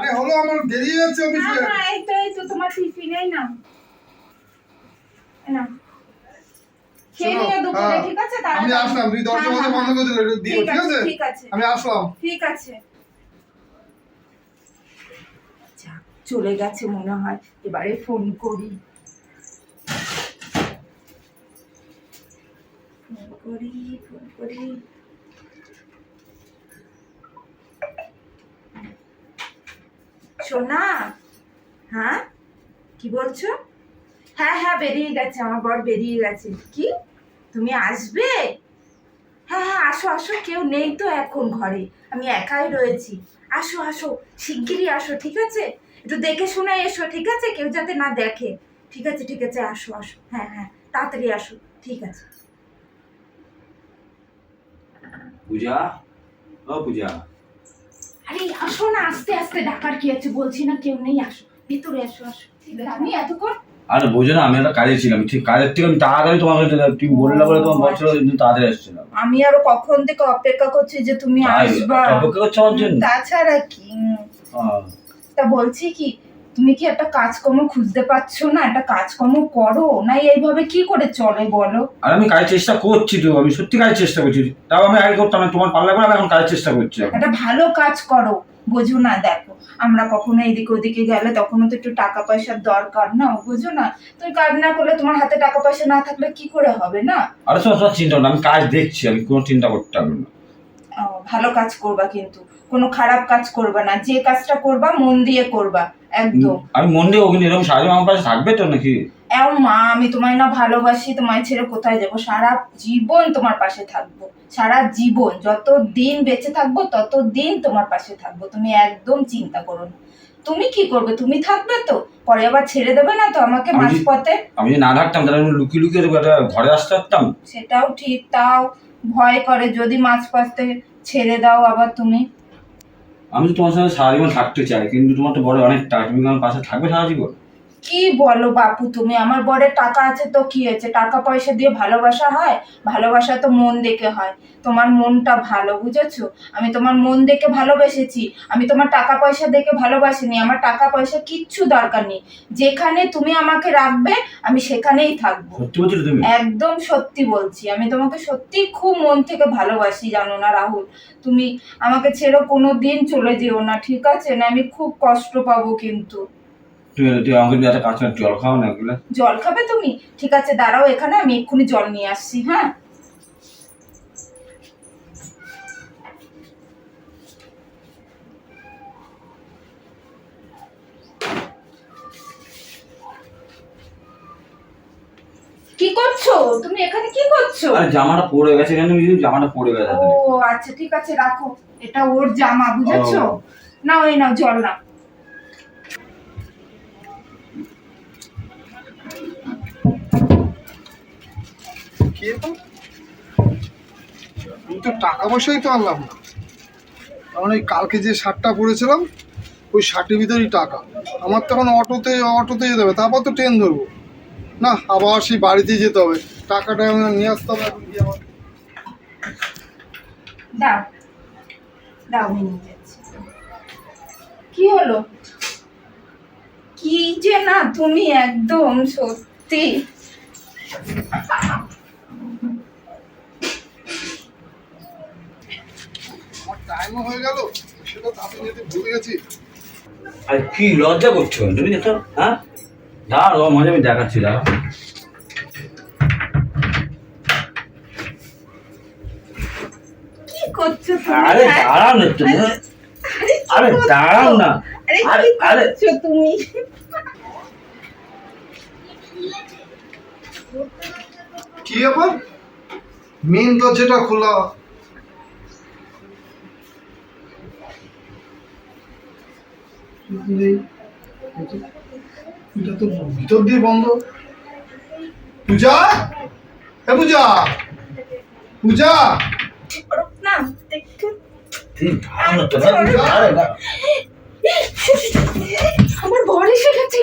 আরে হলো আমার দেরি হয়ে যাচ্ছে না অফিসে না এই তো এই তো তোমার টিফিন এই না না হ্যাঁ, আমি আসলাম দরজা হ্যাঁ, মধ্যে হ্যাঁ, বন্ধ করে দিলে দিও ঠিক আছে আমি আসলাম। ঠিক আছে। চলে গেছে মনে হয়। এবারে ফোন করি। ফোন করি ফোন করি। সোনা হ্যাঁ? কি বলছো? হ্যাঁ হ্যাঁ বেরিয়ে গেছে, আমার বর বেরিয়ে গেছে। কি? তুমি আসবে? হ্যাঁ হ্যাঁ আসো আসো, কেউ নেই তো এখন ঘরে। আমি একাই রয়েছি। আসো আসো, শিগগিরই আসো, ঠিক আছে? একটু দেখে শুনে এসো, ঠিক আছে? কেউ যাতে না দেখে। ঠিক আছে ঠিক আছে, আসো আসো। হ্যাঁ হ্যাঁ তাড়াতাড়ি আসো, ঠিক আছে। পূজা? ও পূজা। আরে আসো না আস্তে আস্তে ডাকার কি আছে? বলছি না কেউ নেই আসো। ভিতরে আসো আসো। আমি এত এতক্ষণ আরে বোঝো না আমি একটা কাজে ছিলাম। ঠিক কাজের থেকে আমি তাড়াতাড়ি তোমাকে তুমি বললে বলে তোমার বলছিল কিন্তু তাড়াতাড়ি এসেছিলাম আমি আরও কখন থেকে অপেক্ষা করছি যে তুমি আসবে? অপেক্ষা করছ আমার জন্য? তাছাড়া কি? তা বলছি কি তুমি কি একটা কাজকর্ম খুঁজতে পারছ না? একটা কাজকর্ম করো। না এইভাবে কি করে চলে বলো? আর আমি কাজের চেষ্টা করছি তো আমি সত্যি কাজের চেষ্টা করছি। তাও আমি আগে করতাম না তোমার পাল্লা করে আমি এখন কাজের চেষ্টা করছি একটা ভালো কাজ করো বোঝো না দেখো। আমরা কখনো এদিকে ওদিকে গেলে তখনও তো একটু টাকা পয়সার দরকার না বোঝো না? তুমি কাজ না করলে তোমার হাতে টাকা পয়সা না থাকলে কি করে হবে না? আরে তোমার চিন্তা না, আমি কাজ দেখছি আমি কোনো চিন্তা করতে হবে না। ভালো কাজ করবা কিন্তু। কোনো খারাপ কাজ করবা না। যে কাজটা করবা মন দিয়ে করবা একদম। আমি মন দিয়ে ওখানে এরকম সাহায্য আমার কাছে থাকবে তো নাকি? এও মা আমি তোমায় না ভালোবাসি তোমায় ছেড়ে কোথায় যাব? সারা জীবন তোমার পাশে থাকব। সারা জীবন যত দিন বেঁচে থাকব তত দিন তোমার পাশে থাকব। তুমি একদম চিন্তা করো না। তুমি কি করবে? তুমি থাকবে তো। পরে আবার ছেড়ে দেবে না তো আমাকে আমি- মাঝপথে? আমি যদি না থাকতাম তাহলে আমি লুকিয়ে লুকিয়ে ঘরে আসতে পারতাম। সেটাও ঠিক তাও ভয় করে। যদি মাঝপথে ছেড়ে দাও আবার তুমি। আমি তো তোমার সাথে সারা জীবন থাকতে চাই, কিন্তু তোমার তো বড় অনেক টাকা তুমি আমার পাশে থাকবে সারা জীবন কি বলো বাপু তুমি? আমার বরের টাকা আছে তো কি হয়েছে টাকা পয়সা দিয়ে ভালোবাসা হয়? ভালোবাসা তো মন দেখে হয়। তোমার মনটা ভালো বুঝেছ? আমি তোমার মন দেখে ভালোবেসেছি। আমি তোমার টাকা পয়সা দেখে ভালোবাসিনি। আমার টাকা পয়সা কিচ্ছু দরকার নেই। যেখানে তুমি আমাকে রাখবে আমি সেখানেই থাকব। একদম সত্যি বলছি। আমি তোমাকে সত্যি খুব মন থেকে ভালোবাসি জানো না রাহুল? তুমি আমাকে ছেড়ে কোনো দিন চলে যেও না ঠিক আছে? না আমি খুব কষ্ট পাবো কিন্তু। তুমি তুই আমাকে যদি একটা কাজ করে জল খাও না এগুলো। জল খাবে তুমি? ঠিক আছে দাঁড়াও এখানে আমি এক্ষুনি জল নিয়ে আসছি হ্যাঁ? কি করছ? তুমি এখানে কি করছ? আরে জামাটা পড়ে গেছে কেন? বুঝলি? জামাটা পড়ে গেছে। ও আচ্ছা ঠিক আছে রাখো। এটা ওর জামা বুঝেছ। নাও এই নাও জল নাও। কি আমি তো টাকা পয়সাই তো আনলাম না। কারণ ওই কালকে যে শার্টটা পরেছিলাম, ওই শার্টের ভিতরেই টাকা। আমার তো এখন অটোতে অটোতে যেতে হবে, তারপর তো ট্রেন ধরবো। না, আবার সেই বাড়িতেই যেতে হবে। টাকাটা নিয়ে আসতে হবে এখন গিয়ে আমার। দাও। কি হলো? কি যে না, তুমি একদম সত্যি। আমার টাইমও হয়ে গেল সেটা তাড়াতাড়ি যেতে ভুলে গেছি। আর কি লজ্জা করছ? তুমি দেখো হ্যাঁ? দাঁড়াও মজা আমি দেখাচ্ছি দাঁড়াও। কি করছ তুমি? আরে হ্যাঁ? দাঁড়াও না তুমি আরে কি আরে করছ? দাঁড়াও না। আরে আরে কি আরে করছ তুমি? কি ব্যাপার? মেন দরজাটা খোলা। নেই। এটা তো ভিতর দিয়ে বন্ধ পূজা হ্যাঁ পূজা পূজা না দেখো তুমি দাঁড়াও না তো দাঁড়াও, আরে দাঁড়াও। আমার বর এসে গেছে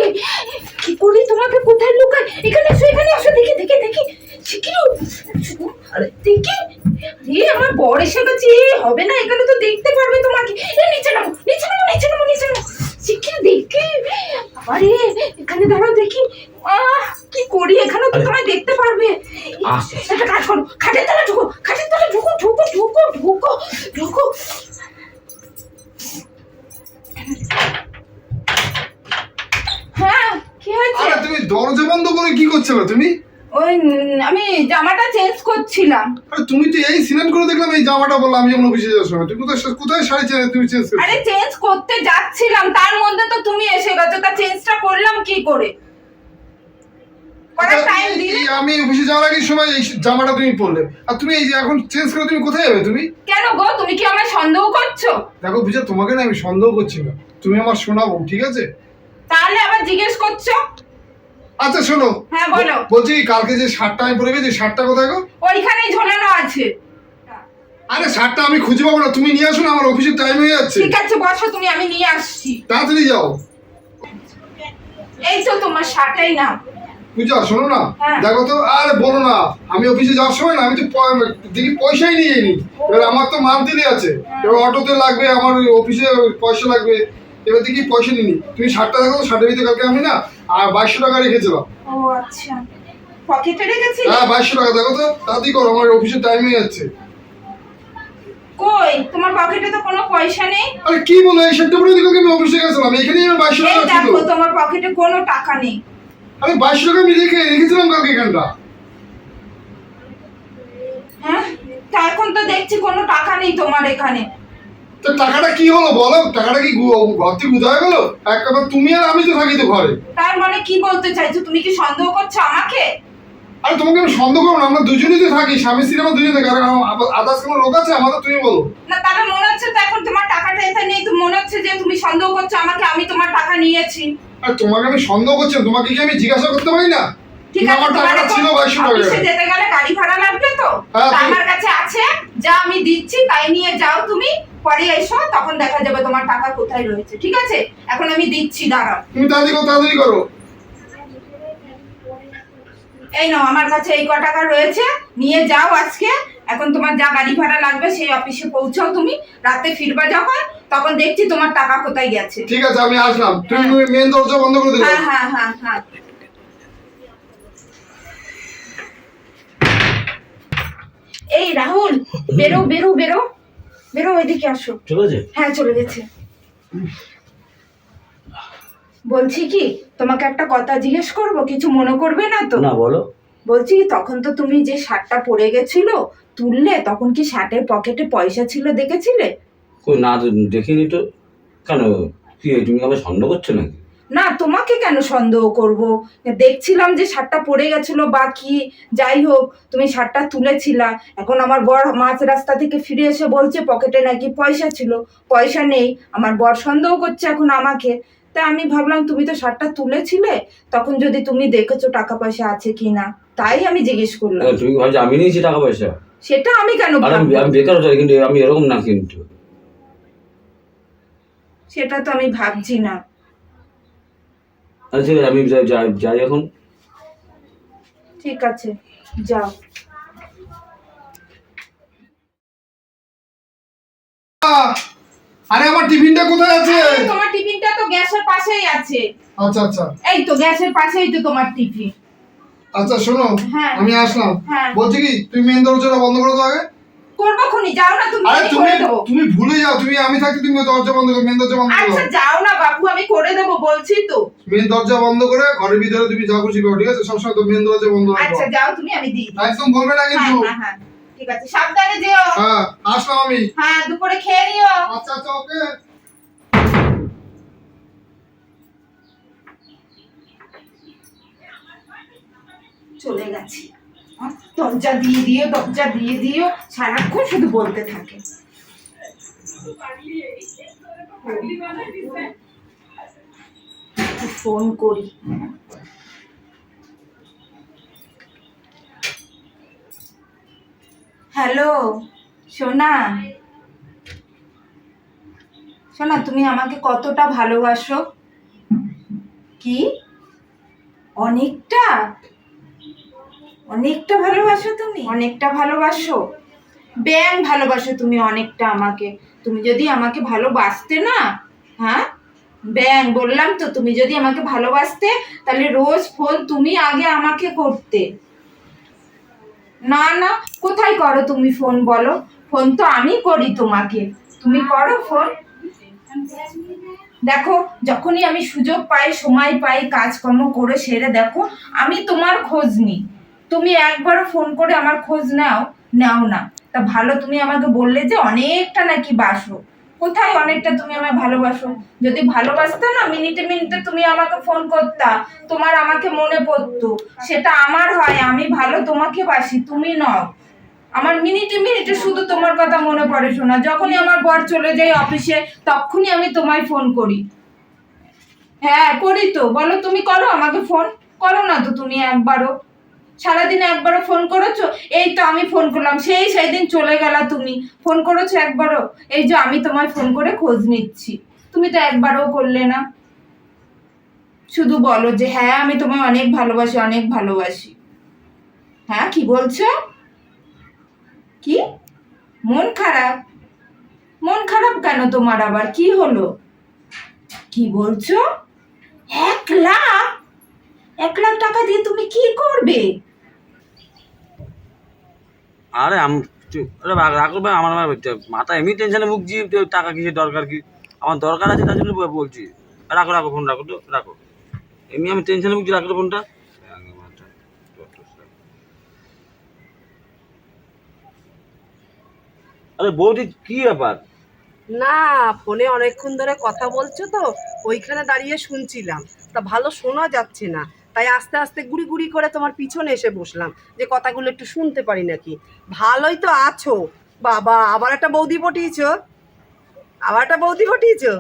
কি করি তোমাকে কোথায় লুকাই এখানে এসো এখানে আসো দেখি দেখি দেখি শিখিরো আরে দেখি এ আমার বর এসে গেছে এ, হবে না এখানে তো দেখতে পারবে তোমাকে এ নিচে নামো নিচে নামো নিচে নামো নিচে নামো দেখি আরে এখানে দাঁড়াও দেখি আহ কি করি এখানে তো তোমায় দেখতে পারবে আচ্ছা। একটা কাজ করো খাটের তলা ঢুকো খাটের তলা ঢুকো ঢুকো ঢুকো ঢুকো ঢুকো হ্যাঁ কি হয়েছে আরে তুমি দরজা বন্ধ করে কি করছ না তুমি ওই উম, আমি জামাটা চেঞ্জ করছিলাম আরে তুমি তো এই সিলেক্ট করে দেখলাম এই জামাটা বললাম আমি যখন অফিসে যাওয়ার সময় তুমি কোথায় কোথায় শাড়ি চেনে? তুমি চেঞ্জ আরে চেঞ্জ করতে যাচ্ছিলাম তার মধ্যে তো তুমি এসে গেছো তা চেঞ্জটা করলাম কি করে? আমি অফিসে যাওয়ার আগের সময় এই জামাটা তুমি পরলে। আর তুমি এই যে এখন চেঞ্জ করে তুমি কোথায় যাবে তুমি? কেন গো তুমি কি আমায় সন্দেহ করছ? দেখো বুঝে তোমাকে না আমি সন্দেহ করছি না। তুমি আমার শোনাবো ঠিক আছে? তাহলে আবার জিজ্ঞেস করছ? আচ্ছা শোনো। হ্যাঁ, বলো। বলছি কালকে যে শার্টটা আমি পরে গেছি শার্টটা কোথায় গো? ওইখানেই ঝোলানো আছে। আরে শার্টটা আমি খুঁজে পাবো না তুমি নিয়ে আসো না আমার অফিসের টাইম হয়ে যাচ্ছে। ঠিক আছে বসো তুমি আমি নিয়ে আসছি। তাড়াতাড়ি যাও। এই তো তোমার শার্টাই না পূজা শোনো না। হ্যাঁ। দেখো তো আরে বলো না আমি অফিসে যাওয়ার সময় না আমি তো দেখি পয়সাই নিয়ে যাইনি এবার আমার তো মান্থলি আছে। হ্যাঁ। এবার অটোতে লাগবে আমার অফিসে পয়সা লাগবে। এবার দেখি পয়সা নিনি তুমি শার্টটা দেখো শার্টের ভিতরে কালকে আমি না আর বাইশশো টাকা রেখেছিলাম। ও আচ্ছা। পকেটে রেখেছি হ্যাঁ বাইশশো টাকা দেখো তো তাড়াতাড়ি করো আমার অফিসের টাইম হয়ে যাচ্ছে। কই? তোমার পকেটে তো কোনো পয়সা নেই। আরে কি বলো এই কালকে আমি অফিসে গেছিলাম এখানেই আমার টাকা ছিল দেখো তোমার পকেটে কোনো টাকা নেই। আমি টাকা আমি রেখে রেখেছিলাম কালকে এখানটা। হ্যাঁ? তা এখন তো দেখছি কোনো টাকা নেই তোমার এখানে। তো টাকাটা কি হলো বলো? টাকাটা কি গু- ঘর থেকে উধায় গেলো? একবার তুমি আর আমি তো থাকি তো ঘরে। তার মানে কি বলতে চাইছো? তুমি কি সন্দেহ করছ আমাকে? আরে তোমাকে আমি সন্দেহ করব না আমরা দুজনেই তো থাকি স্বামী স্ত্রী আমার দুজনে থাকি। আর আদার্স কোনো লোক আছে? আমাদের তুমি বলো। না তাহলে মনে হচ্ছে তো এখন তোমার টাকাটা এতে নেই তো মনে হচ্ছে যে তুমি সন্দেহ করছ আমাকে আমি তোমার টাকা নিয়েছি। আর তোমাকে আমি সন্দেহ করছি তোমাকে কি আমি জিজ্ঞাসা করতে পারি না? ঠিক আছে আমার তোমার টাকাটা এখন ছিল বাইশশো টাকা। অফিসে যেতে গেলে গাড়ি ভাড়া লাগবে তো? হ্যাঁ, আমার কাছে আছে যা আমি দিচ্ছি তাই নিয়ে যাও তুমি পরে এসো তখন দেখা যাবে তোমার টাকা কোথায় রয়েছে ঠিক আছে? এখন আমি দিচ্ছি দাঁড়াও। তুমি তাড়াতাড়ি করো তাড়াতাড়ি করো। এই নাও আমার কাছে এই ক টাকা রয়েছে নিয়ে যাও আজকে। এখন তোমার যা গাড়ি ভাড়া লাগবে সেই অফিসে পৌঁছাও তুমি। রাতে ফিরবা যখন তখন দেখছি তোমার টাকা কোথায় গেছে। ঠিক আছে আমি আসলাম। তুমি মেন দরজা বন্ধ করে দিলে। হ্যাঁ হ্যাঁ হ্যাঁ হ্যাঁ। এই রাহুল বেরো বেরো বেরো। বেরো ওইদিকে আসো। ঠিক আছে হ্যাঁ চলে গেছে। বলছি কি তোমাকে একটা কথা জিজ্ঞেস করব? কিছু মনে করবে না তো? না বলো। বলছি তখন তো তুমি যে শার্টটা পরে গেছিল তুললে তখন কি শার্টের পকেটে পয়সা ছিল দেখেছিলে? কই না দেখিনি তো। কেন? কি তুমি আবার সন্দেহ করছ নাকি? না তোমাকে কেন সন্দেহ করব? দেখছিলাম যে শার্টটা পড়ে গেছিল বা কি যাই হোক তুমি শার্টটা তুলেছিলা। এখন আমার বর মাঝ রাস্তা থেকে ফিরে এসে বলছে পকেটে নাকি পয়সা ছিল। পয়সা নেই আমার বর সন্দেহ করছে এখন আমাকে। তা আমি ভাবলাম তুমি তো শার্টটা তুলেছিলে তখন যদি তুমি দেখেছ টাকা পয়সা আছে কি না তাই আমি জিজ্ঞেস করলাম। তুমি ভাবছ আমি নিয়েছি টাকা পয়সা? সেটা আমি কেন আমি বেকার হতে কিন্তু আমি এরকম না কিন্তু। সেটা তো আমি ভাবছি না। আচ্ছা আমি যাই এখন। ঠিক আছে যাও। আহ, আরে আমার টিফিনটা কোথায় আছে? তোমার টিফিনটা তো গ্যাসের পাশেই আছে। আচ্ছা আচ্ছা। এই তো গ্যাসের পাশেই তো তোমার টিফিন। আচ্ছা শোনো হ্যাঁ। আমি আসলাম। হ্যাঁ। বলছি কি তুমি মেন দরজাটা বন্ধ করো তো আগে। করব খুনি যাও না তুমি আরে তুমি তুমি ভুলে যাও তুমি আমি থাকি তুমি দরজা বন্ধ করো মেন দরজা বন্ধ করো। আচ্ছা যাও না বাবু আমি করে দেবো বলছি তো। মেন দরজা বন্ধ করে ঘরের ভিতরে তুমি যা খুশি করো ঠিক আছে? সবসময় তো মেন দরজা বন্ধ রাখো। আচ্ছা যাও তুমি আমি দিই। একদম বলবে না হ্যাঁ কিন্তু হ্যাঁ হ্যাঁ। ঠিক আছে সাবধানে যেও। হ্যাঁ আসলাম আমি। হ্যাঁ দুপুরে খেয়ে নিও। আচ্ছা আচ্ছা ওকে। চলে গেছি। দরজা দিয়ে দিও দরজা দিয়ে দিও সারাক্ষণ শুধু বলতে থাকে। ফোন করি। হ্যালো, সোনা। সোনা, তুমি আমাকে কতটা ভালোবাসো? কি? অনেকটা? অনেকটা ভালোবাসো তুমি? অনেকটা ভালোবাসো? ব্যাং ভালোবাসো তুমি অনেকটা আমাকে। তুমি যদি আমাকে ভালোবাসতে না হ্যাঁ? ব্যাং বললাম তো, তুমি যদি আমাকে ভালোবাসতে, তাহলে রোজ ফোন তুমি আগে আমাকে করতে। না না, কোথায় করো তুমি ফোন বলো? ফোন তো আমি করি তোমাকে। তুমি করো ফোন দেখো, যখনই আমি সুযোগ পাই, সময় পাই, কাজকর্ম করে সেরে দেখো, আমি তোমার খোঁজ নিই। তুমি একবারও ফোন করে আমার খোঁজ নাও নাও না। তা ভালো, তুমি আমাকে বললে যে অনেকটা নাকি বাসো। কোথায় অনেকটা তুমি আমায় ভালোবাসো? যদি ভালোবাসতে না, মিনিটে মিনিটে তুমি আমাকে ফোন করতা, তোমার আমাকে মনে পড়তো। সেটা আমার হয়, আমি ভালো তোমাকে বাসি, তুমি নও। আমার মিনিটে মিনিটে শুধু তোমার কথা মনে পড়ে শোনা। যখনই আমার বর চলে যায় অফিসে তখনই আমি তোমায় ফোন করি। হ্যাঁ করি তো। বলো তুমি করো আমাকে ফোন করো না তো তুমি একবারও। সারাদিনে একবারও ফোন করেছ? এই তো আমি ফোন করলাম। সেই সেই দিন চলে গেলা তুমি। ফোন করেছ একবারও? এই যে আমি তোমায় ফোন করে খোঁজ নিচ্ছি। তুমি তো একবারও করলে না। শুধু বলো যে হ্যাঁ আমি তোমায় অনেক ভালোবাসি অনেক ভালোবাসি। হ্যাঁ কি বলছো? কি? মন খারাপ? মন খারাপ কেন তোমার আবার? কি হলো? কি বলছো? এক লাখ? এক লাখ টাকা দিয়ে তুমি কি করবে? আরে আমি ভাই, আমার মাথা এমনি টেনশনে ভুগছি তো টাকা কিসের দরকার কি? আমার দরকার আছে তার জন্য বলছি। রাখো রাখো ফোন রাখো তো রাখো। এমনি আমি টেনশনে ভুগছি রাখো ফোনটা আরে বৌদি, কি ব্যাপার? না ফোনে অনেকক্ষণ ধরে কথা বলছো তো, ওইখানে দাঁড়িয়ে শুনছিলাম। তা ভালো শোনা যাচ্ছে না। তাই আস্তে আস্তে গুড়ি গুড়ি করে তোমার পিছনে এসে বসলাম যে কথাগুলো একটু শুনতে পারি নাকি। ভালোই তো আছো। বাবা আবার একটা বৌদি পটিয়েছো? আবার একটা বৌদি পটিয়েছো?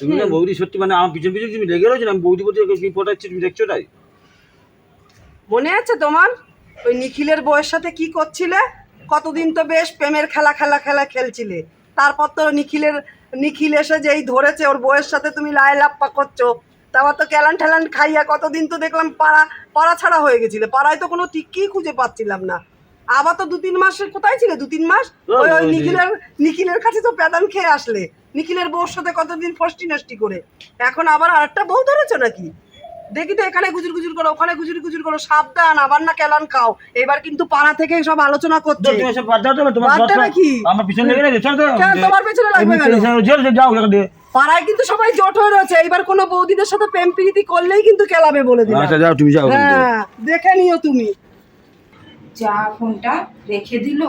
তুমি না বৌদি সত্যি মানে আমার পিছন পিছন তুমি লেগে রয়েছো আমি বৌদি কি ফোটাচ্ছি তুমি দেখছ তাই মনে আছে তোমার? ওই নিখিলের বউয়ের সাথে কি করছিলে? কতদিন তো বেশ প্রেমের খেলা খেলা খেলা খেলছিলে। তারপর তো নিখিলের নিখিল এসে যেই ধরেছে ওর বউয়ের সাথে তুমি লাই লাপ্পা করছ। তারপর তো ক্যালান ঠেলান খাইয়া কতদিন তো দেখলাম পাড়া পাড়া ছাড়া হয়ে গেছিলে। পাড়ায় তো কোনো টিক্কিই খুঁজে পাচ্ছিলাম না। আবার তো দু তিন মাসের কোথায় ছিলে দু তিন মাস ওই ওই নিখিলের নিখিলের কাছে তো প্যাদান খেয়ে আসলে। নিখিলের বউর সাথে কতদিন ফষ্টি নষ্টি করে? এখন আবার আরেকটা বউ ধরেছো নাকি? দেখি তো এখানে গুজুর গুজুর করো ওখানে গুজুর গুজুর করো সাবধান আবার না কেলান খাও। এবার কিন্তু পাড়া থেকে সব আলোচনা করছে? আমার পিছনে লেগে তোমার পেছনে লাগবে যাও। পাড়ায় কিন্তু সবাই জট হয়ে রয়েছে। এইবার কোনো বৌদিদের সাথে প্রেম প্রীতি করলেই কিন্তু কেলাবে বলে দিলাম। আচ্ছা যাও তুমি যাও হ্যাঁ দেখে নিও তুমি। যা ফোনটা রেখে দিল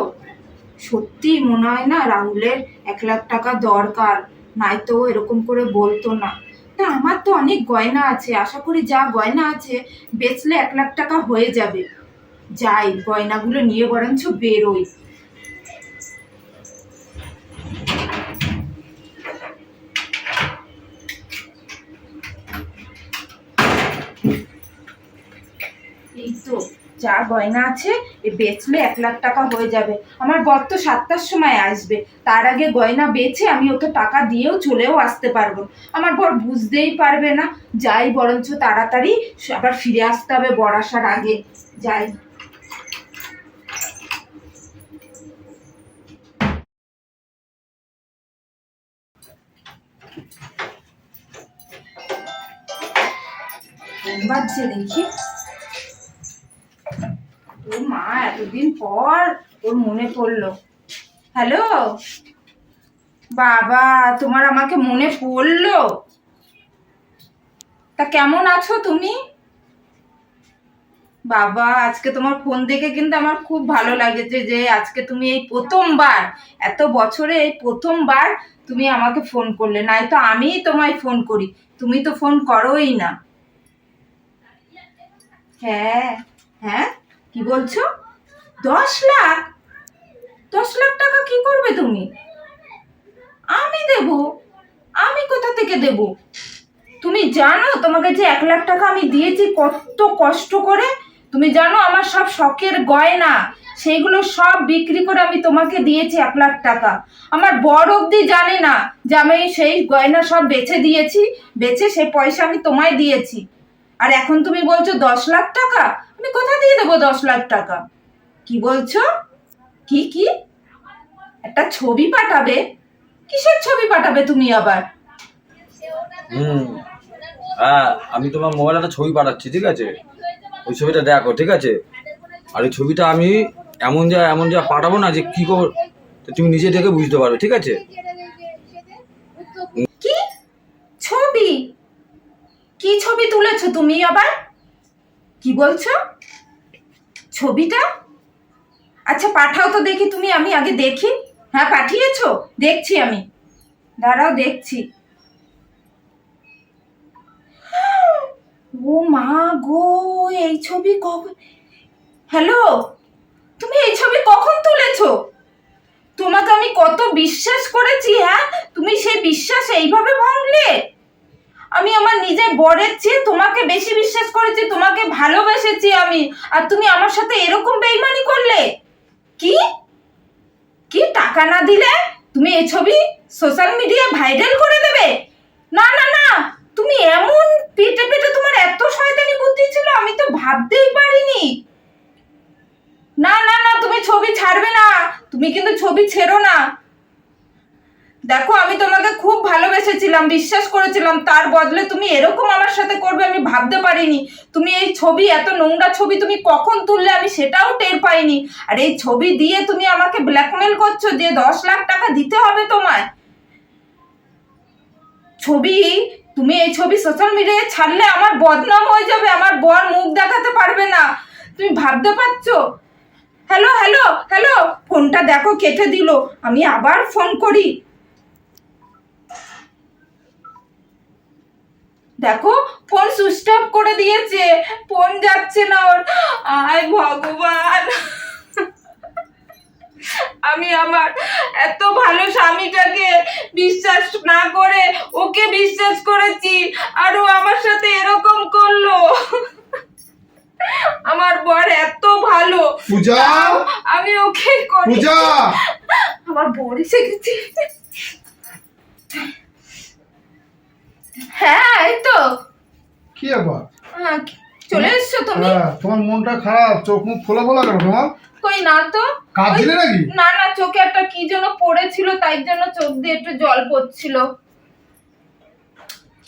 সত্যি মনে হয় না রাহুলের এক লাখ টাকা দরকার নয়তো ও এরকম করে বলতো না। তা আমার তো অনেক গয়না আছে আশা করি যা গয়না আছে বেচলে এক লাখ টাকা হয়ে যাবে। যাই গয়নাগুলো নিয়ে বরঞ্চ বেরোই। এই তো যা গয়না আছে, এ বেচলে এক লাখ টাকা হয়ে যাবে। আমার বর তো সাতটার সময় আসবে। তার আগে গয়না বেচে আমি ওকে টাকা দিয়েও চলেও আসতে পারব। আমার বর বুঝতেই পারবে না। যাই বরঞ্চ তাড়াতাড়ি আবার ফিরে আসতে হবে বর আসার আগে। যাই। বাজছে দেখি। এতদিন পর ওর মনে পড়ল। হ্যালো বাবা, তোমার আমাকে মনে পড়ল? তা কেমন আছো তুমি? বাবা, আজকে তোমার ফোন দেখে কিন্তু আমার খুব ভালো লাগেছে যে আজকে তুমি এই প্রথমবার, এত বছরে এই প্রথমবার তুমি আমাকে ফোন করলে। নাই তো আমিই তোমায় ফোন করি, তুমি তো ফোন করোই না। হ্যাঁ হ্যাঁ কি বলছো? দশ লাখ? দশ লাখ টাকা কি করবে তুমি? আমি দেব। আমি কোথা থেকে দেব? তুমি জানো তোমাকে যে এক লাখ টাকা আমি দিয়েছি, কত কষ্ট করে? তুমি জানো আমার সব শখের গয়না, সেইগুলো সব বিক্রি করে আমি তোমাকে দিয়েছি এক লাখ টাকা। আমার বড় অবধি জানে না যে আমি সেই গয়না সব বেচে দিয়েছি বেচে সেই পয়সা আমি তোমায় দিয়েছি। আর এখন তুমি বলছো দশ লাখ টাকা? আমি কোথা দিয়ে দেবো দশ লাখ টাকা? কি বলছো? কি কি? একটা ছবি পাঠাবে? কিসের ছবি পাঠাবে তুমি আবার? হুম। হ্যাঁ আমি তোমার মোবাইলে একটা ছবি পাঠাচ্ছি ঠিক আছে? ওই ছবিটা দেখো ঠিক আছে? আর ওই ছবিটা আমি এমন যা এমন যা পাঠাবো না যে কী খবর তুমি নিজে দেখে বুঝতে পারবে ঠিক আছে? কি? ছবি? কি ছবি তুলেছো তুমি আবার? কি বলছো? ছবিটা? আচ্ছা পাঠাও তো দেখি তুমি, আমি আগে দেখি। হ্যাঁ পাঠিয়েছো? দেখছি আমি। দাঁড়াও, দেখছি। ও মা গো, এই ছবি কখন? হ্যালো, তুমি এই ছবি কখন তুলেছো? তোমাকে আমি কত বিশ্বাস করেছি হ্যাঁ? তুমি সেই বিশ্বাস এইভাবে ভাঙলে? আমি আমার নিজের বরের চেয়ে তোমাকে বেশি বিশ্বাস করেছি, তোমাকে ভালোবেসেছি আমি। আর তুমি আমার সাথে এরকম বেইমানি করলে? কি? কি টাকা না দিলে তুমি এই ছবি সোশ্যাল মিডিয়ায় ভাইরাল করে দেবে? না না না, তুমি এমন পেটে পেটে তোমার এত শয়তানি বুদ্ধি ছিল, আমি তো ভাবতেই পারিনি। না না না, তুমি ছবি ছাড়বে না, তুমি কিন্তু ছবি ছেড়ো না। দেখো, আমি তোমাকে খুব ভালোবেসেছিলাম, বিশ্বাস করেছিলাম, তার বদলে তুমি এরকম আমার সাথে করবে আমি ভাবতে পারিনি। তুমি এই ছবি, এত নোংরা ছবি তুমি কখন তুললে আমি সেটাও টের পাইনি। আর এই ছবি দিয়ে তুমি আমাকে ব্ল্যাকমেল করছ যে দশ লাখ টাকা দিতে হবে তোমায়। ছবি, তুমি এই ছবি সোশ্যাল মিডিয়ায় ছাড়লে আমার বদনাম হয়ে যাবে, আমার বর মুখ দেখাতে পারবে না। তুমি ভাবতে পারছ? হ্যালো হ্যালো হ্যালো ফোনটা দেখো, কেটে দিল। আমি আবার ফোন করি। দেখো ফোন সুইচ অফ করে দিয়েছে। ফোন যাচ্ছে না ওর। আয় ভগবান। আমি আমার এত ভালো স্বামীটাকে বিশ্বাস না করে ওকে বিশ্বাস করেছি আর ও আমার সাথে এরকম করল। আমার বর এত ভালো। পূজা! আমি ওকে করি। পূজা! আমার বর এসে গেছে। হ্যাঁ এই তো। কি ব্যাপার? হ্যাঁ, চলে এসছো তুমি? হ্যাঁ তোমার মনটা খারাপ চোখ মুখ কেন তোমার? কই না তো। কাঁদছিলে নাকি? না না চোখে একটা কি যেন পড়েছিল তাই জন্য চোখ দিয়ে একটু জল পড়ছিল।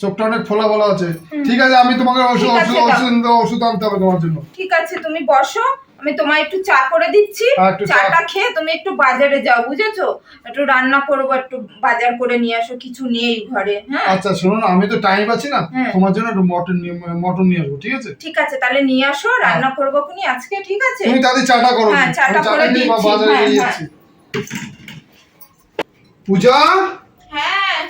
চোখটা অনেক ফোলা ফোলা আছে। ঠিক আছে আমি তোমাকে ওষুধ। ওষুধ ওষুধ আনতে হবে তোমার জন্য। ঠিক আছে তুমি বসো। আমি তোমায় একটু চা করে দিচ্ছি। হ্যাঁ, চাটা খেয়ে তুমি একটু বাজারে যাও বুঝেছ? একটু রান্না করব একটু বাজার করে নিয়ে আসো কিছু নেই ঘরে হ্যাঁ? আচ্ছা শোনো না আমি তো টাইম পাচ্ছি না হ্যাঁ। তোমার জন্য একটু মটন নিয়ে মটন নিয়ে আসব ঠিক আছে? ঠিক আছে তাহলে নিয়ে আসো রান্না করব খুনি আজকে ঠিক আছে? তুমি তাদের চাটা করো। হ্যাঁ, চাটা করে দিচ্ছি, বাজারে হ্যাঁ, নিয়ে হ্যাঁ। যাচ্ছি। পূজা? হ্যাঁ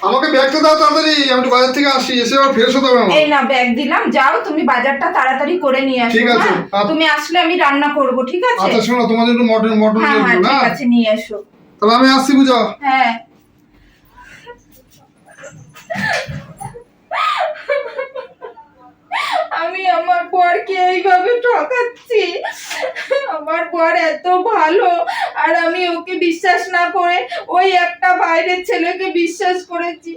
আমাকে ব্যাগটা দাও তাড়াতাড়ি আমি একটু বাজার থেকে আসি এসে আবার ফেরত হতে হবে আমার এই না ব্যাগ দিলাম যাও তুমি বাজারটা তাড়াতাড়ি করে নিয়ে আসো ঠিক আছে। হ্যাঁ? তুমি আসলে আমি রান্না করব ঠিক আছে? আচ্ছা শোনো তোমার জন্য মটন মটন হ্যাঁ নিয়ে হ্যাঁ না? ঠিক আছে নিয়ে এসো তাহলে আমি আসছি বুঝো? হ্যাঁ। আমি আমার বরকে এইভাবে ঠকাচ্ছি। আমার বর এত ভালো আর আমি ওকে বিশ্বাস না করে ওই একটা বাইরের ছেলেকে বিশ্বাস করেছি।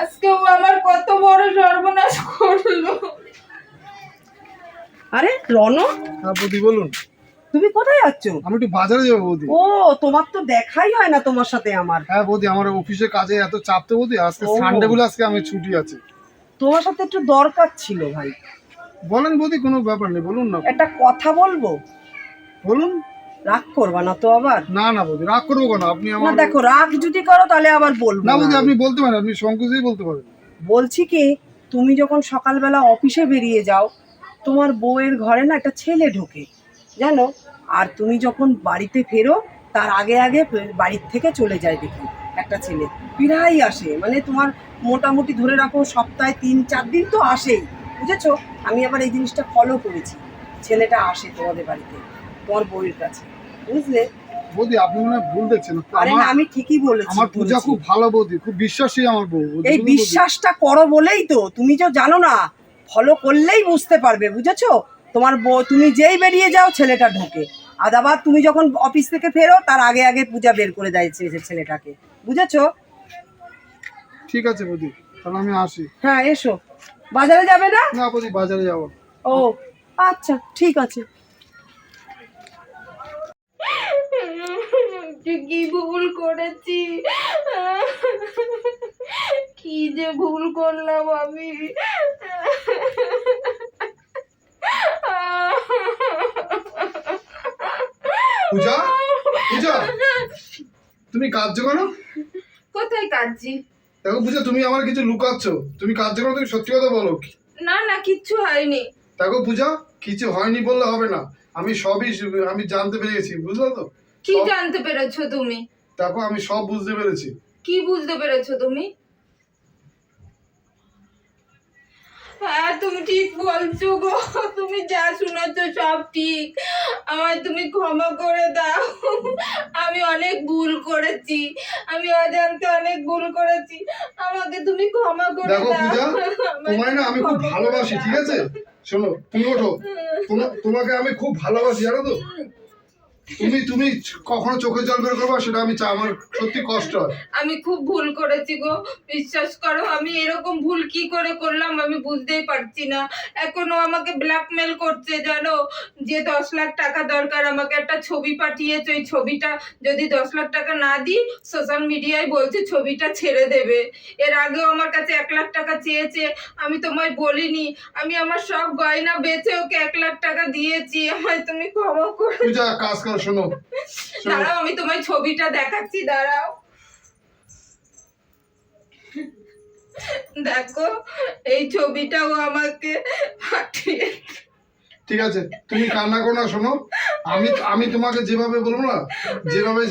আজকে ও আমার কত বড় সর্বনাশ করল। আরে রন? হ্যাঁ বৌদি বলুন। তুমি কোথায় যাচ্ছ? আমি একটু বাজারে যাব বৌদি। ও তোমার তো দেখাই হয় না তোমার সাথে আমার। হ্যাঁ বৌদি আমার অফিসে কাজে এত চাপ তো বৌদি। আজকে সানডে বলে আজকে আমি ছুটি আছে। তোমার সাথে একটু দরকার ছিল ভাই। বলেন বৌদি কোনো ব্যাপার নেই বলুন না। একটা কথা বলব? বলুন। রাগ করবা না তো আবার? না না বৌদি রাগ করব কেন? আপনি না আমার দেখো রাগ যদি করো তাহলে আবার বলব না বৌদি আপনি বলতে পারেন আপনি সংকোচেই বলতে পারেন। বলছি কি তুমি যখন সকালবেলা অফিসে বেরিয়ে যাও তোমার বউয়ের ঘরে না একটা ছেলে ঢোকে জানো? আর তুমি যখন বাড়িতে ফেরো তার আগে আগে বাড়ির থেকে চলে যায় দেখি একটা ছেলে। প্রায় আসে মানে তোমার মোটামুটি ধরে রাখো সপ্তাহে তিন চার দিন তো আসেই। বুঝেছ? আমি আবার এই জিনিসটা ফলো করেছি। ছেলেটা আসে তোমাদের বাড়িতে তোমার বউয়ের কাছে। বুঝলে? বৌদি আপনি মনে হয় ভুল দেখছেন। আরে না আমি ঠিকই বলেছি আমার পূজা খুব ভালো বৌদি খুব বিশ্বাসী আমার বউ। এই বিশ্বাসটা করো বলেই তো তুমি তো জানো না ফলো করলেই বুঝতে পারবে বুঝেছ? তোমার বউ তুমি যেই বেরিয়ে যাও ছেলেটা ঢোকে। আর আবার তুমি যখন অফিস থেকে ফেরো তার আগে আগে পূজা বের করে দেয় ছেলেটাকে। বুঝেছ? ঠিক আছে বৌদি তাহলে আমি আসি। হ্যাঁ এসো। বাজারে যাবে না? না বৌদি বাজারে যাব। ও আচ্ছা ঠিক আছে। কি ভুল করেছি? কি যে ভুল করলাম আমি? পূজা? পূজা? তুমি কাঁদছো কেন? কোথায় কাঁদছি? দেখো পূজা তুমি আমার কিছু লুকাচ্ছ। তুমি কাজ করো তুমি সত্যি কথা বলো। না না কিচ্ছু হয়নি। দেখো পূজা কিছু হয়নি বললে হবে না। আমি সবই আমি জানতে পেরেছি বুঝলো তো? কি জানতে পেরেছ তুমি? দেখো আমি সব বুঝতে পেরেছি। কি বুঝতে পেরেছ তুমি? হ্যাঁ তুমি ঠিক বলছো গো। তুমি যা শুনেছো সব ঠিক। আমায় তুমি ক্ষমা করে দাও। আমি অনেক ভুল করেছি। আমি অজান্তে অনেক ভুল করেছি। আমাকে তুমি ক্ষমা করে দাও। তোমায় না আমি খুব ভালোবাসি ঠিক আছে? শোনো তুমি ওঠো। তোমাকে আমি খুব ভালোবাসি জানো তো? তুমি তুমি কখনো চোখে জল বের করবা? সেটা আমি আমার সত্যি কষ্ট হয়। আমি খুব ভুল করেছি গো। বিশ্বাস করো আমি এরকম ভুল কি করে করলাম আমি বুঝতেই পারছি না। এখনও আমাকে ব্ল্যাকমেল করছে জানো? যে দশ লাখ টাকা দরকার আমাকে একটা ছবি পাঠিয়েছে। ওই ছবিটা যদি দশ লাখ টাকা না দিই সোশ্যাল মিডিয়ায় বলছে ছবিটা ছেড়ে দেবে। এর আগেও আমার কাছে এক লাখ টাকা চেয়েছে আমি তোমায় বলিনি। আমি আমার সব গয়না বেচে ওকে এক লাখ টাকা দিয়েছি। আমায় তুমি ক্ষমা করো। কাজ শোনো। শোনো। দাঁড়াও আমি তোমায় ছবিটা দেখাচ্ছি দাঁড়াও। দেখো এই ছবিটাও আমাকে পাঠিয়ে ঠিক আছে তুমি কান্না করো না শোনো। আমি আমি তোমাকে যেভাবে বলব না যেভাবে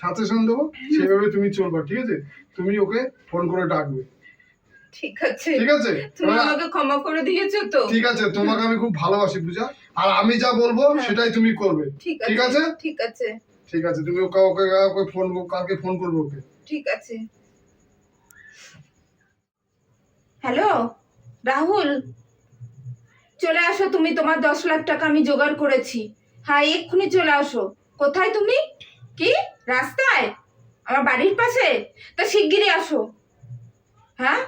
সাথে সঙ্গে দেবো সেভাবে তুমি চলবা ঠিক আছে? তুমি ওকে ফোন করে ডাকবে। ঠিক আছে। ঠিক আছে? তুমি আমাকে ক্ষমা করে দিয়েছ তো। ঠিক আছে তোমাকে আমি খুব ভালোবাসি পূজা। আর আমি যা বলব সেটাই তুমি করবে। ঠিক আছে ঠিক আছে। ঠিক আছে তুমি ওকে ওকে ফোন কালকে ফোন করবে ওকে। ঠিক আছে। হ্যালো রাহুল? চলে আসো তুমি তোমার দশ লাখ টাকা আমি জোগাড় করেছি। হ্যাঁ এক্ষুনি চলে আসো। কোথায় তুমি? কি? রাস্তায়? আমার বাড়ির পাশে? তা শিগগিরই আসো। হ্যাঁ?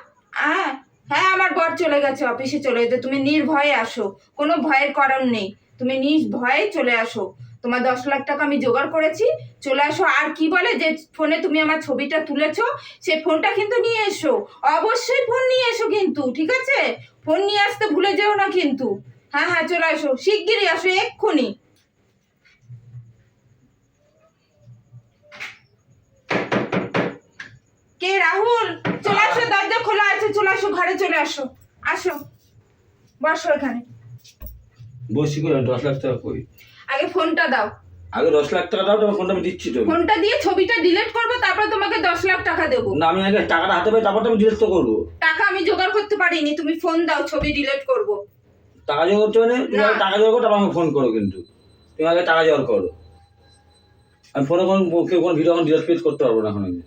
হ্যাঁ হ্যাঁ আমার বর চলে গেছে, অফিসে চলে যেতে তুমি নির্ভয়ে আসো, কোনো ভয়ের কারণ নেই। তুমি নির্ভয়ে চলে আসো। তোমার দশ লাখ টাকা আমি জোগাড় করেছি, চলে আসো। আর কি বলে যে ফোনে তুমি আমার ছবিটা তুলেছো, সে ফোনটা কিন্তু নিয়ে এসো। অবশ্যই ফোন নিয়ে এসো কিন্তু, ঠিক আছে? ফোন নিয়ে আসতে ভুলে যেও না কিন্তু। হ্যাঁ হ্যাঁ চলে আসো। শিগগিরই আসো, এক্ষুনি। কে রাহুল? চলে আসো দরজা খোলা আছে চলে আসো ঘরে চলে আসো। আসো। বসো এখানে। বসি করে দশ লাখ টাকা করি আগে ফোনটা দাও। আগে দশ লাখ টাকা দাও তোমার ফোনটা আমি দিচ্ছি তো ফোনটা দিয়ে ছবিটা ডিলিট করব তারপর তোমাকে দশ লাখ টাকা দেবো। না আমি আগে টাকাটা হাতে পাই তারপর তো আমি ডিলেট তো করব। টাকা আমি জোগাড় করতে পারিনি তুমি ফোন দাও ছবি ডিলিট করব। টাকা জোগাড় করতে তুমি আগে টাকা জোগাড় করো তারপর আমাকে ফোন করো কিন্তু। তুমি আগে টাকা জোগাড় করো। আমি ফোনে কোনো কেউ কোনো ভিডিও এখন ডিলেট করতে পারব না এখন আমি।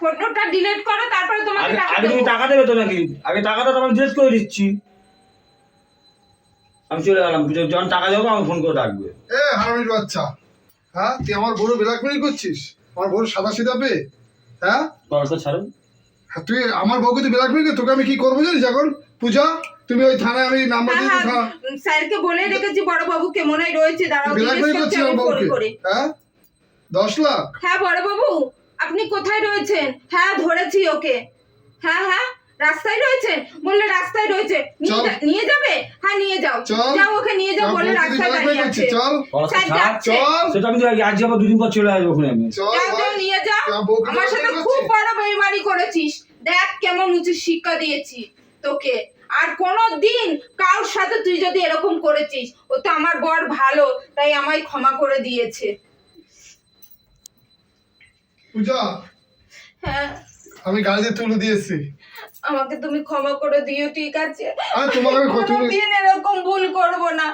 ফটোটা ডিলিট করো তারপরে তোমাকে টাকা দেবো। টাকা দেবে তো নাকি? আগে টাকাটা তো আমি করে দিচ্ছি। আমি চলে গেলাম। যখন টাকা যাব আমাকে ফোন করে ডাকবে। এ হারামির বাচ্চা। হ্যাঁ তুই আমার বড় ব্ল্যাকমেল করছিস? আমার বড় সাদা সিধা পেয়ে হ্যাঁ? পড়াশোনা ছাড়ো। হ্যাঁ, তুই আমার বউকে তুই ব্ল্যাকমেল কর তোকে আমি কি করব জানিস? এখন পূজা তুমি ওই থানায় আমি নাম্বার হ্যাঁ, দিয়ে হ্যাঁ, থানা উম, স্যারকে বলে রেখেছি বড় বাবু কেমন রয়েছে দাঁড়াও ব্ল্যাকমেল করছিস আমার বউকে? হ্যাঁ? দশ লাখ? হ্যাঁ বড় বাবু। আপনি কোথায় রয়েছেন? হ্যাঁ ধরেছি ওকে। হ্যাঁ হ্যাঁ রাস্তায় রয়েছেন? বললে রাস্তায় রয়েছে। নিয়ে যাবে? হ্যাঁ নিয়ে যাও। যাও ওকে নিয়ে যাও আমার বলে রাস্তায় দাঁড়িয়ে আছে। চল। পড়াশোনা স্যার চল। সেটা আমি আজ যাব দুদিন পর চলে আসব ওখানে আমি। চল যাও নিয়ে যাও। আমার সাথে খুব করছিস? বড় বেইমানি করেছিস। দেখ কেমন উঁচু শিক্ষা দিয়েছি তোকে। আর কোনো দিন কারোর সাথে তুই যদি এরকম করেছিস ও তো আমার বর ভালো তাই আমায় ক্ষমা করে দিয়েছে। পূজা হ্যাঁ। আমি গাড়িতে তুলে দিয়েছি। আমাকে তুমি ক্ষমা করে দিও ঠিক আছে? আরে তোমাকে আমি কত কোনোদিন এরকম ভুল করব না।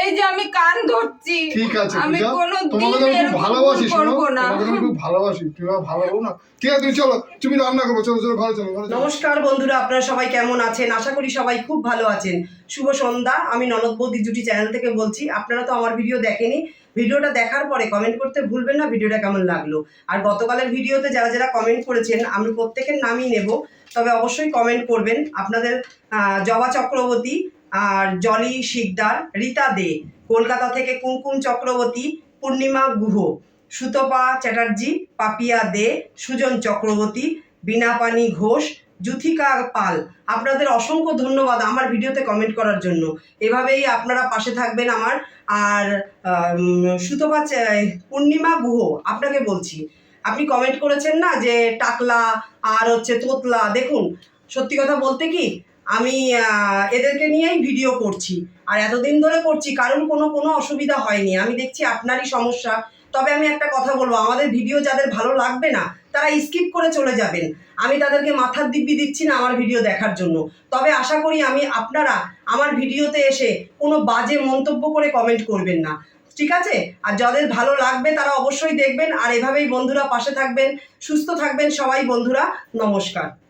এই যে আমি কান ধরছি ঠিক আছে আমি পূজা। কোনো তোমাকে তো আমি খুব এরকম ভালোবাসি ভুল শোনো না। তোমাকে তো আমি খুব ভালোবাসি। তুমি আমার ভালো না। ঠিক আছে তুমি চলো। তুমি রান্না করব চলো চলো ঘরে চলো নমস্কার বন্ধুরা আপনারা সবাই কেমন আছেন? আশা করি সবাই খুব ভালো আছেন। শুভ সন্ধ্যা। আমি ননদ বৌদি জুটি চ্যানেল থেকে বলছি আপনারা তো আমার ভিডিও দেখেনি। ভিডিওটা দেখার পরে কমেন্ট করতে ভুলবেন না ভিডিওটা কেমন লাগল। আর গতকালের ভিডিওতে যারা যারা কমেন্ট করেছেন আমি প্রত্যেকের নামই নেব। তবে অবশ্যই কমেন্ট করবেন। আপনাদের জবা চক্রবর্তী আর জলি শিকদার, রীতা দে, কলকাতা থেকে কুমকুম চক্রবর্তী, পূর্ণিমা গুহ, সুতপা চ্যাটার্জি, পাপিয়া দে, সুজন চক্রবর্তী, বিনাপানি ঘোষ, জুথিকা পাল। আপনাদের অসংখ্য ধন্যবাদ আমার ভিডিওতে কমেন্ট করার জন্য। এভাবেই আপনারা পাশে থাকবেন আমার। আর সুতপা পূর্ণিমা গুহ, আপনাকে বলছি। আপনি কমেন্ট করেছেন না যে টাকলা আর হচ্ছে তোতলা। দেখুন, সত্যি কথা বলতে কি, আমি এদেরকে নিয়েই ভিডিও করছি। আর এতদিন ধরে করছি, কারণ কোনো কোনো অসুবিধা হয়নি। আমি দেখছি আপনারই সমস্যা। তবে আমি একটা কথা বলব, আমাদের ভিডিও যাদের ভালো লাগবে না, তারা স্কিপ করে চলে যাবেন। আমি তাদেরকে মাথার দিব্যি দিচ্ছি না আমার ভিডিও দেখার জন্য। তবে আশা করি আমি, আপনারা আমার ভিডিওতে এসে কোনো বাজে মন্তব্য করে কমেন্ট করবেন না। ঠিক আছে? আর যাদের ভালো লাগবে তারা অবশ্যই দেখবেন, আর এভাবেই বন্ধুরা পাশে থাকবেন, সুস্থ থাকবেন সবাই বন্ধুরা, নমস্কার।